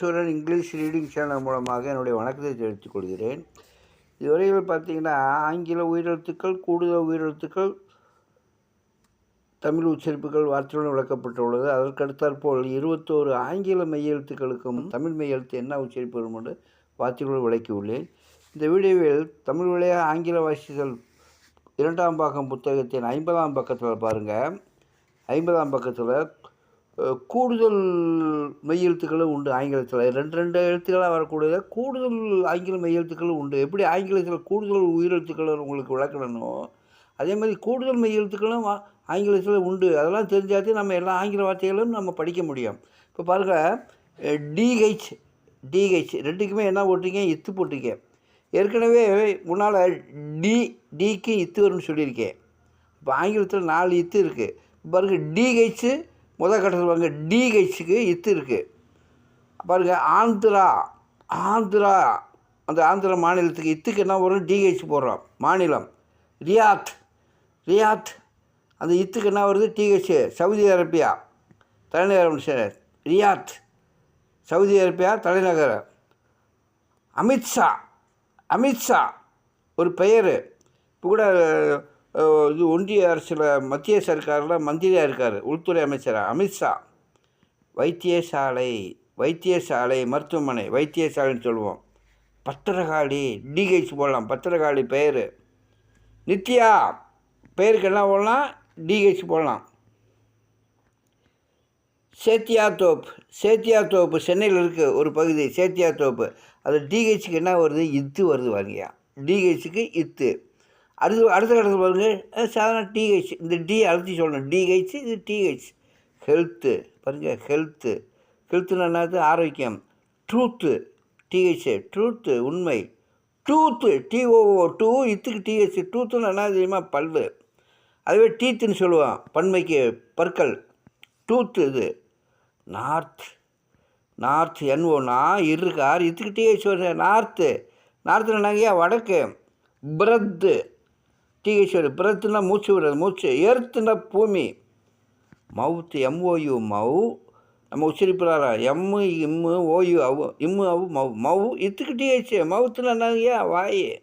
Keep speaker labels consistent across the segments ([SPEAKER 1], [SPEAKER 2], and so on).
[SPEAKER 1] ஈஸ்வரன் English reading channel மூலமாக என்னுடைய வணக்கத்தை தெரிவித்துக் கொள்கிறேன். இதுவரையில் பார்த்தீங்கன்னா ஆங்கில உயிரெழுத்துக்கள் கூடுதல் உயிரெழுத்துக்கள் தமிழ் உச்சரிப்புகள் வார்த்தையுடன் விளக்கப்பட்டுள்ளது. அதற்கடுத்தாற்போல் இருபத்தோரு ஆங்கில மெய்யெழுத்துக்களுக்கும் தமிழ் மெய்யெழுத்து என்ன உச்சரிப்பு வரும் என்று வார்த்தைகளுடன் விளக்கியுள்ளேன். இந்த வீடியோவில் தமிழ் விளையா ஆங்கில வாசித்தல் இரண்டாம் பாகம் புத்தகத்தின் ஐம்பதாம் பக்கத்தில் பாருங்கள் ஐம்பதாம் பக்கத்தில் கூடுதல் மெய்யெழுத்துக்களும் உண்டு ஆங்கிலத்தில். ரெண்டு ரெண்டு எழுத்துக்களாக வரக்கூடியது கூடுதல் ஆங்கில மெய்யெழுத்துக்களும் உண்டு. எப்படி ஆங்கிலத்தில் கூடுதல் உயிரெழுத்துக்களை உங்களுக்கு விளக்கணும் அதே மாதிரி கூடுதல் மெய்யெழுத்துக்களும் ஆங்கிலத்தில் உண்டு. அதெல்லாம் தெரிஞ்சாதே நம்ம எல்லா ஆங்கில வார்த்தைகளும் நம்ம படிக்க முடியும். இப்போ பாருங்கள் டிஹெச் டிஹெச் ரெண்டுக்குமே என்ன போட்டிருக்கேன் இத்து போட்டிருக்கேன் ஏற்கனவே முன்னால் டி டிக்கு இத்து வரும்னு சொல்லியிருக்கேன். இப்போ ஆங்கிலத்தில் நாலு இத்து இருக்குது பாருங்க டிஹெச்சு முதல் கட்டத்தில் பாருங்க டிஹெச்சுக்கு இத்து இருக்குது பாருங்க ஆந்திரா ஆந்திரா அந்த ஆந்திர மாநிலத்துக்கு இத்துக்கு என்ன வரும்? டிஹெச் போடுறோம் மாநிலம். ரியாத் ரியாத் அந்த இத்துக்கு என்ன வருது? டிஹெச் சவுதி அரேபியா தலைநகரம் ரியாத் சவுதி அரேபியா தலைநகரம் அமித்ஷா அமித்ஷா ஒரு பெயர். இப்போ கூட இது ஒன்றிய அரசில் மத்திய சர்க்காரில் மந்திரியாக இருக்கார் உள்துறை அமைச்சராக அமித்ஷா வைத்தியசாலை வைத்தியசாலை மருத்துவமனை வைத்தியசாலைன்னு சொல்லுவோம். பத்திரகாளி டிஹெச் போடலாம் பத்திரகாளி பெயர். நித்யா பெயருக்கு என்ன போடலாம் டிஹெச் போடலாம். சேத்தியா தோப்பு சேத்தியா தோப்பு சென்னையில் இருக்குது ஒரு பகுதி சேத்தியாத்தோப்பு. அது டிஹெச்சுக்கு என்ன வருது? இத்து வருது பாருங்கய்யா. டிஹெச்சுக்கு இத்து. அடுத்து அடுத்த கட்டத்தில் பாருங்கள் சாதாரண டிஹெச் இந்த டி அழுத்தி சொல்லணும். டிஹெச் இது டிஹெச் ஹெல்த்து பாருங்கள் ஹெல்த்து ஹெல்த்துன்னு என்னது? ஆரோக்கியம். ட்ரூத்து டிஹெச் ட்ரூத்து உண்மை. டூத்து டிஓஓ டூ இத்துக்கு டிஹெச் டூத்துன்னு என்ன தெரியுமா? பல்வு. அதுவே டீத்துன்னு சொல்லுவான். பன்மைக்கு பற்கள். டூத்து இது. நார்த் நார்த் என்ஓனா இருக்கார். இதுக்கு டிஹெச் வருது. நார்த்து நார்த்தில் என்னங்கய்யா? வடக்கு. பிரத்து டிஹெச் பிரத்துனா மூச்சு விடுறது. மூச்சு எர்த்துனா பூமி. மவுத்து எம்ஓயு மவு. நம்ம உச்சரிப்புறாரா? எம்மு இம்மு ஓயு அவு இம்மு அவு மவு. மவு இத்துக்கு டிஹெச் மவுத்துனா என்னங்கய்யா வாய்.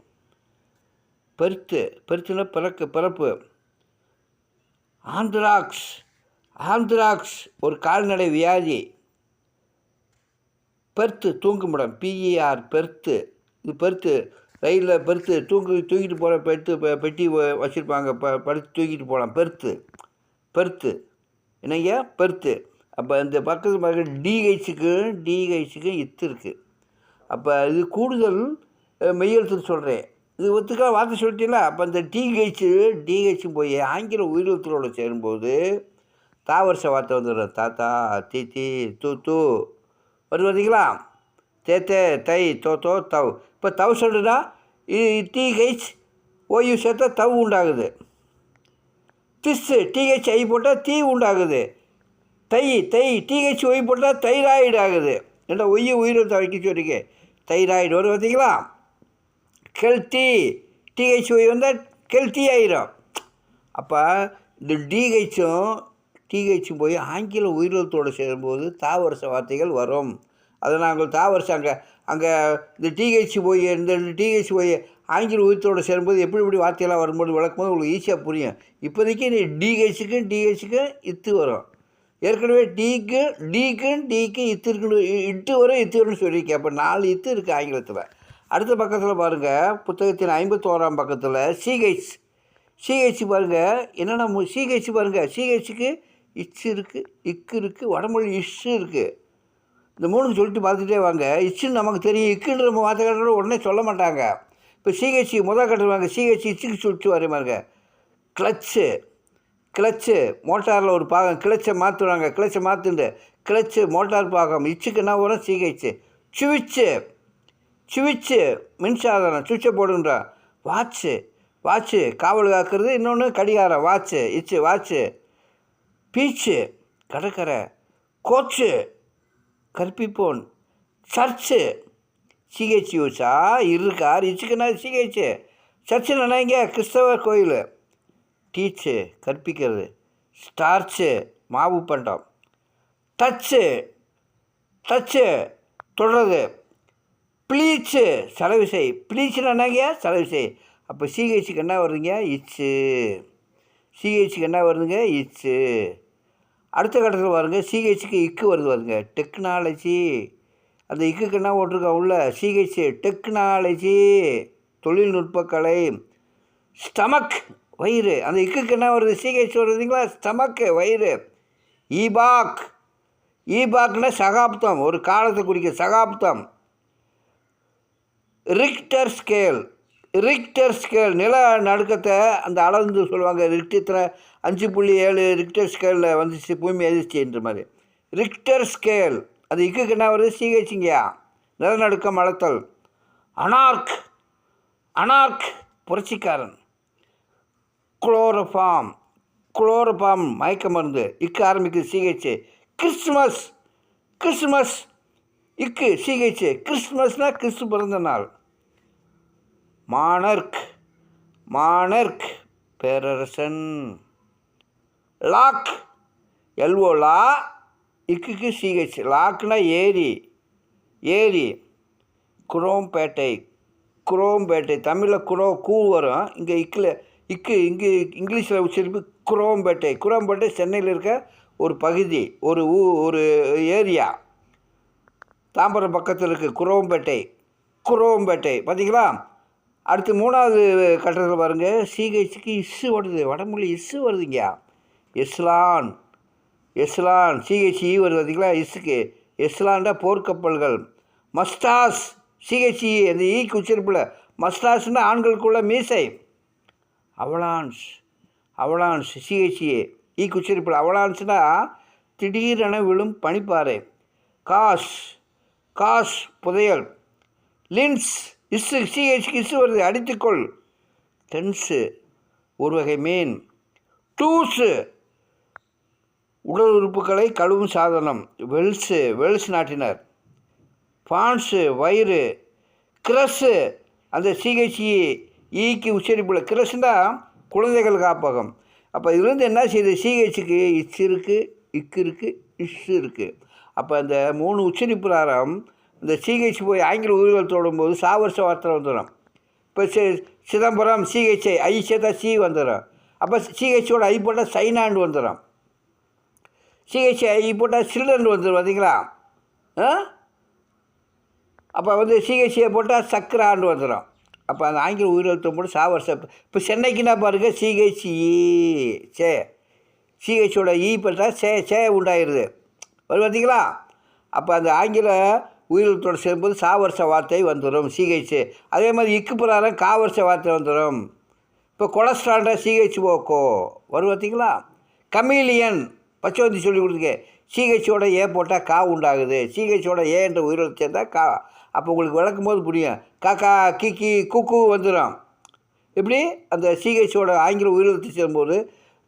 [SPEAKER 1] பெருத்து பெருத்துனா பிறக்கு பிறப்பு. ஆந்திராக்ஸ் ஆந்திராக்ஸ் ஒரு கால்நடை வியாதி. பெர்த்து தூங்குமிடம். BER berth. இது பெர்த்து. ரயிலில் பெருத்து தூக்கி தூக்கிட்டு போகிற பெருத்து பெட்டி வ- வச்சுருப்பாங்க. ப படுத்து தூக்கிட்டு போகலாம் பெருத்து பெருத்து. என்னங்க பெருத்து. அப்போ இந்த பக்கத்து பக்கம் டிஹெச்சுக்கு டிஹெச்சுக்கு இத்து இருக்குது அப்போ இது கூடுதல் மெய்யெழுத்து மெய்யெழுத்துன்னு சொல்கிறேன் இது ஒத்துக்கா? வார்த்தை சொல்லிட்டீங்களா? அப்போ இந்த டிஹெச்சு டிஹெச்சும் போய் ஆங்கில உயிரெழுத்துகளோட சேரும்போது தாவரச வார்த்தை வந்துடும் தாத்தா தீத்தி தூ தூ வருது தே தேத்தே தை தோ தோ தவ். இப்போ தவ் சொல்லுடா டிஹெச் ஓயு சேர்த்தா தவ் உண்டாகுது. திஸ்ஸு டிஹெச் ஐ போட்டால் தீ உண்டாகுது. தை தை டிஹெச் ஒய் போட்டால் தைராய்டு ஆகுது. என்ன ஒய்ய உயிரெழுத்து வைக்க சொல்லிங்க தைராய்டு வரும் பார்த்தீங்களா? கெல்த்தி டிஹெச் ஒய் வந்தால் கெல்த்தி ஆயிரும். அப்போ இந்த டிஹெச்சும் டிஹெச்சும் போய் ஆங்கில உயிரிழத்தோடு சேரும்போது தாவரச வார்த்தைகள் வரும். அதை நாங்கள் தாவரச அங்கே அங்கே இந்த டிஹெச் போய் இந்த டிஹெச் போய் ஆங்கில உயிரத்தோடு சேரும்போது எப்படி எப்படி வார்த்தையெல்லாம் வரும்போது விளக்கும்போது உங்களுக்கு ஈஸியாக புரியும். இப்போதைக்கு நீ டிஹெச்சுக்கும் டிஹெச்சுக்கும் இத்து வரும். ஏற்கனவே டிக்கு டீக்கும் டிக்கு இத்து இருக்குன்னு இட்டு வரும் இத்து வரும்னு சொல்லியிருக்கேன். அப்போ நாலு இத்து இருக்குது ஆங்கிலத்தில். அடுத்த பக்கத்தில் பாருங்கள் புத்தகத்தின் ஐம்பத்தோராம் பக்கத்தில் சிஹெச் சிஹெச் பாருங்கள் என்னென்ன மு- சிஹெச் பாருங்கள் சிஹெச்சுக்கு இச்சு இருக்குது இக்கு இருக்குது வடமொழி இஷ்ஷு இருக்குது இந்த மூணு சொல்லிட்டு பார்த்துட்டே வாங்க. இச்சுன்னு நமக்கு தெரியும். இக்குன்ற நம்ம வார்த்தை கட்டுற உடனே சொல்ல மாட்டாங்க. இப்போ சிஹெச்சி முதல் கட்டுருவாங்க சிஹெச்சி இச்சுக்கு சொல்லிட்டு வரே கிளச்சு. கிளச்சு மோட்டாரில் ஒரு பாகம். கிளச்சை மாற்றுவாங்க கிளச்சை மாற்றுண்டு கிளச்சு மோட்டார் பாகம். இச்சுக்கு என்ன வரும்? சிஹெச்சு சுவிச்சு சுவிச்சு மின்சாதனம் சுவிட்சை போடுன்றான் வாட்ச்சு வாட்ச்சு காவல் காக்கிறது. இன்னொன்று கடிகாரம். Watch itch watch beach. கடற்கரை. கோச்சு. கற்பிப்போன். சர்ச்சு. சிஹெச் யூஸா இருக்கார் இச்சுக்குன்னா சிஹெச் சர்ச்சு நினைங்க கிறிஸ்தவ கோயில். டீச்சு கற்பிக்கிறது. ஸ்டார்ச்சு மாவு பண்டம். டச்சு டச்சு தொடருது ப்ளீச்சு செலவு செய். ப்ளீச்சுன்னு என்னங்க செலவு செய். அப்போ சிஹெச்சுக்கு என்ன வருதுங்க? இச்சு. சிஹெச்சுக்கு என்ன வருதுங்க? இச்சு. அடுத்த கட்டத்தில் பாருங்கள் சிஹெச்சுக்கு இக்கு வருது வருங்க டெக்னாலஜி அந்த இக்குக்கு என்ன போட்டிருக்கா உள்ள? சிஹெச் டெக்னாலஜி தொழில்நுட்ப கலை ஸ்டமக் வயிறு. அந்த இக்குக்கு என்ன வருது? சிஹெச் வருதுங்களா? ஸ்டமக்கு வயிறு. ஈபாக் ஈபாக்னா சகாப்தம். ஒரு காலத்தை குறிக்க சகாப்தம். ரிக்டர் ஸ்கேல் ரிக்டர் ஸ்கேல் நில நடுக்கத்தை அந்த அளந்து சொல்லுவாங்க. ரிக்டத்தில் அஞ்சு புள்ளி ஏழு ரிக்டர் ஸ்கேலில் வந்துச்சு பூமி அதிர்ச்சின்ற மாதிரி. ரிக்டர் ஸ்கேல் அது இக்குக்கு என்ன வருது? சிஹெச்சிங்கயா நிலநடுக்கம் அளத்தல் அனார்க் அனார்க் புரட்சிக்காரன். குளோரோஃபார்ம் குளோரோஃபார்ம் மயக்க மருந்து. இக்கு ஆரம்பிக்குது சிஹெச் கிறிஸ்மஸ் கிறிஸ்மஸ் இக்கு சிஹெச் கிறிஸ்மஸ்னால் கிறிஸ்து பிறந்த நாள். மானர்க் மானர்க் பேரரசன். லாக். எல்ஓ லா. இக்குக்கு சிஹெச் லாக்னா ஏரி. ஏரி. குரோம்பேட்டை. குரோம்பேட்டை. தமிழில் குரோ கூ வரும். இங்கே இக்கில் இக்கு இங்கு இங்கிலீஷில் உச்சரிப்பு குரோம்பேட்டை. குரோம்பேட்டை சென்னையில் இருக்க ஒரு பகுதி ஒரு ஊ ஒரு ஏரியா. தாம்பரம் பக்கத்தில் இருக்குது குரோம்பேட்டை. குரோம்பேட்டை. பார்த்தீங்களா அடுத்து மூணாவது கட்டத்தில் பாருங்கள் சிஹெச்சுக்கு இஸ்ஸு வருது வடமொழி இஸ்ஸு வருதுங்க. எஸ்லான் எஸ்லான் சிஹெச்இ வருது பார்த்திங்களா? இஸ்ஸுக்கு எஸ்லான்டா போர்க்கப்பல்கள். மஸ்டாஸ் சிஹெச்இ அந்த ஈக்கு உச்சரிப்பில் மஸ்டாஸ்னா ஆண்களுக்குள்ள மீசை. அவலான்ஸ் அவலான்ஸ் சிஹெச்ஏ ஈக்கு உச்சரிப்பில் அவலான்ஸ்னா திடீரென விழும் பனிப்பாறை. காஸ் காஸ் புதையல். லின்ஸ் இஸ்ஸு சிஹெச்க்கு இஸ்ஸு வருது. அடித்துக்கொள். டென்ஸு ஒரு வகை மீன். டூஸு உடல் உறுப்புகளை கழுவும் சாதனம். வெல்ஸு வெல்ஸ் நாட்டினர். ஃபான்ஸு வயிறு கிரஸ்ஸு அந்த சிஹெச்இ ஈக்கு உச்சரிப்பில் கிரஸ்னா குழந்தைகள் காப்பகம். அப்போ இதுலேருந்து என்ன செய்யுது? சிஹெச்சுக்கு இச்சு இருக்குது இக்கு இருக்குது இஷ் இருக்குது அப்போ அந்த மூணு உச்சரிப்பு இந்த சிஹெச் போய் ஆங்கில உயிர்கள் தொடும்போது சாவர்ஷ வார்த்தை வந்துடும் இப்போ சி சிதம்பரம் சிஹெச்ஐ ஐ சேர்த்தா சி வந்துடும் அப்போ சிஹெச்சோட ஐ போட்டால் சைனாண்டு வந்துடும் சிஹெச்ஐ போட்டால் சில்ட்ரன் வந்துடும் பார்த்தீங்களா? ஆ? அப்போ வந்து சிஹெச்சியை போட்டால் சக்கரான்னு வந்துடும். அப்போ அந்த ஆங்கில உயிரிழத்தம் போட்டு சாவர்ஷ இப்போ சென்னைக்குன்னா பாருங்கள் சிஹெச்இ சே சிஹெச்சோட இ பார்த்தா சே சே உண்டாயிருது. வரும் பார்த்தீங்களா? அப்போ அந்த ஆங்கில உயிரிழத்தோடு சேரும்போது சாவர்ஷ வார்த்தை வந்துடும் சிஹெச் அதே மாதிரி இக்கு பிரகாரம் காவர்ஷ வார்த்தை வந்துடும். இப்போ கொலஸ்ட்ரால்ட சிஹெச் ஓக்கோ வரும் பார்த்தீங்களா? கமீலியன். பச்சோந்தி சொல்லி கொடுத்துருக்க சிஹெச்சோட ஏ போட்டால் கா உண்டாகுது. சிஹெச்சோட ஏ என்ற உயிரிழத்து சேர்ந்தால் கா. அப்போ உங்களுக்கு விளக்கும் போது புரியும். காக்கா கிக்கி குக்கு வந்துடும். இப்படி அந்த சிஹெச்சோட ஆங்கில உயிரிழத்து சேரும்போது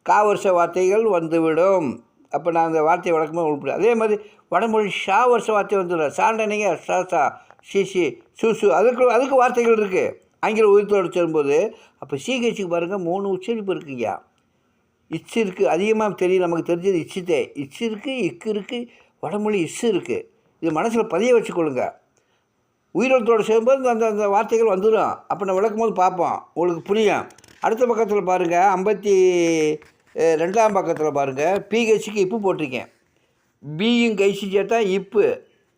[SPEAKER 1] காவர்ஷ வார்த்தைகள் வந்துவிடும். அப்போ நான் அந்த வார்த்தையை வழக்கமாக உள்பட அதே மாதிரி வடமொழி ஷா வருஷ வார்த்தை வந்துடும் சாண்டனிங்க சா சா சி சி அதுக்கு அதுக்கு வார்த்தைகள் இருக்குது ஆங்கில உயிர்த்தோடு சேரும்போது. அப்போ சிஹெச்சுக்கு பாருங்கள் மூணு உச்சரிப்பு இருக்குங்கய்யா. இச்சு இருக்குது அதிகமாக தெரியும் நமக்கு தெரிஞ்சது இச்சித்தே இச்சு இருக்குது இக்கு இருக்குது வடமொழி இச்சு இருக்குது இது மனசில் பதிய வச்சுக்கொள்ளுங்க. உயிரிழத்தோடு சேரும்போது அந்த அந்த வார்த்தைகள் வந்துடும் அப்போ நம்ம விளக்கும் போது பார்ப்போம். உங்களுக்கு புரியும். அடுத்த பக்கத்தில் பாருங்கள் ஐம்பத்தி ரெண்டாம் பக்கத்தில் பாருங்கள் பிஹெச்சுக்கு இப்பு போட்டிருக்கேன். பியும் கைசி சேர்த்தா இப்பு.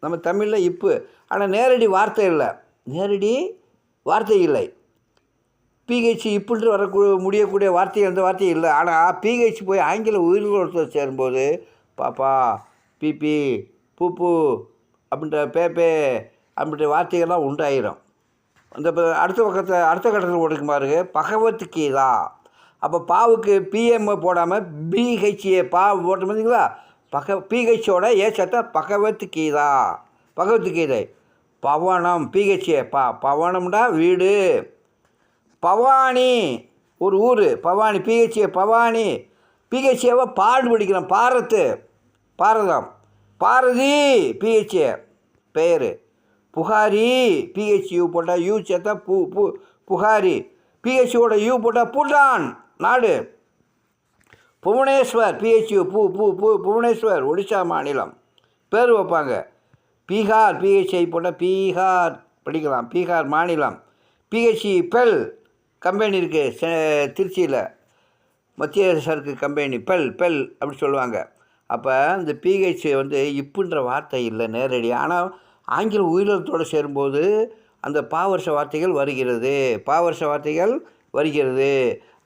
[SPEAKER 1] நம்ம தமிழில் இப்பு. ஆனால் நேரடி வார்த்தை இல்லை. நேரடி வார்த்தை இல்லை. பிஹெச் இப்படி வரக்கூ முடியக்கூடிய வார்த்தை எந்த வார்த்தையும் இல்லை. ஆனால் பிஹெச் போய் ஆங்கில உயிர்களோடு சேரும்போது பாப்பா பிபி பூப்பு அப்படின்ற பேப்பே அப்படின்ற வார்த்தைகள்லாம் உண்டாயிரும். அந்த அடுத்த பக்கத்தை அடுத்த கட்டத்தில் ஒடுக்கு பாருங்க. பகவத் கீதா. அப்போ பாவுக்கு பிஎம் போடாமல் பிஹெச்ஏ பா போட்டு பார்த்தீங்களா பக பிஹெச்சோட ஏ சத்தா பகவத் கீதா. பகவத் கீதை. பவனம் பிஹெச்ஏ பா பவனம்டா வீடு. பவானி. ஒரு ஊர் பவானி பிஹெச்ஏ பவானி. பிஹெச்ஏவை பாடு படிக்கிறோம் பாரத்து பாரதம். பாரதி பிஹெச்ஏ பெயர். புகாரி பிஹெச்யூ போட்டால் யூ சேர்த்தா பு பு புகாரி. பிஹெச்யூட யூ போட்டால் பூட்டான் நாடு. புவனேஸ்வர் பிஹெச்யூ பூ பூ பூ புவனேஸ்வர் ஒடிசா மாநிலம். பேர் வைப்பாங்க. பீகார் பிஹெச்ஐ போட்டால் பீகார் படிக்கலாம். பீகார் மாநிலம். BHE bell. கம்பெனி இருக்குது திருச்சியில். மத்திய சரக்கு கம்பெனி பெல் பெல் அப்படி சொல்லுவாங்க. அப்போ இந்த பிஹெச் வந்து இப்புன்ற வார்த்தை இல்லை நேரடியாக ஆனால் ஆங்கில உயிரத்தோடு சேரும்போது அந்த பாவர்ஷ வார்த்தைகள் வருகிறது. பாவர்ஷ வார்த்தைகள் வருகிறது.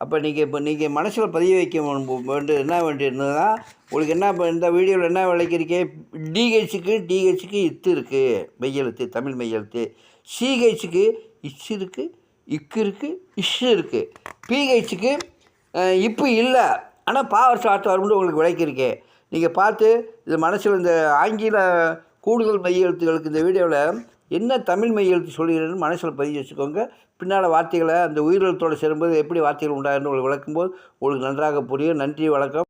[SPEAKER 1] அப்போ நீங்கள் இப்போ நீங்கள் மனசில் பதிய வைக்க வேண்டும் என்ன வேண்டியதுன்னா உங்களுக்கு என்ன இப்போ இந்த வீடியோவில் என்ன விளைக்கிறீங்க டிஹெச்சுக்கு டிஹெச்சுக்கு இத்து இருக்குது மெய்யெழுத்து தமிழ் மெய்யெழுத்து. சிஹெச்சுக்கு இச்சு இருக்குது இக்கு இருக்குது இஷ் இருக்குது பிஹெச்சுக்கு இப்போ இல்லை. ஆனால் பாவர்ஸ் வார்த்தை வரும்போது உங்களுக்கு விளக்கியிருக்கே நீங்கள் பார்த்து இது மனசில் இந்த ஆங்கில கூடுதல் மெய்யெழுத்துகளுக்கு இந்த வீடியோவில் என்ன தமிழ் மெய்யெழுத்து சொல்கிறேன்னு மனசில் பதிவு வச்சுக்கோங்க. பின்னால் வார்த்தைகளை அந்த உயிரெழுத்தோடு சேரும்போது எப்படி வார்த்தைகள் உண்டாகுன்னு உங்களுக்கு விளக்கும்போது உங்களுக்கு நன்றாக புரியும். நன்றி வணக்கம்.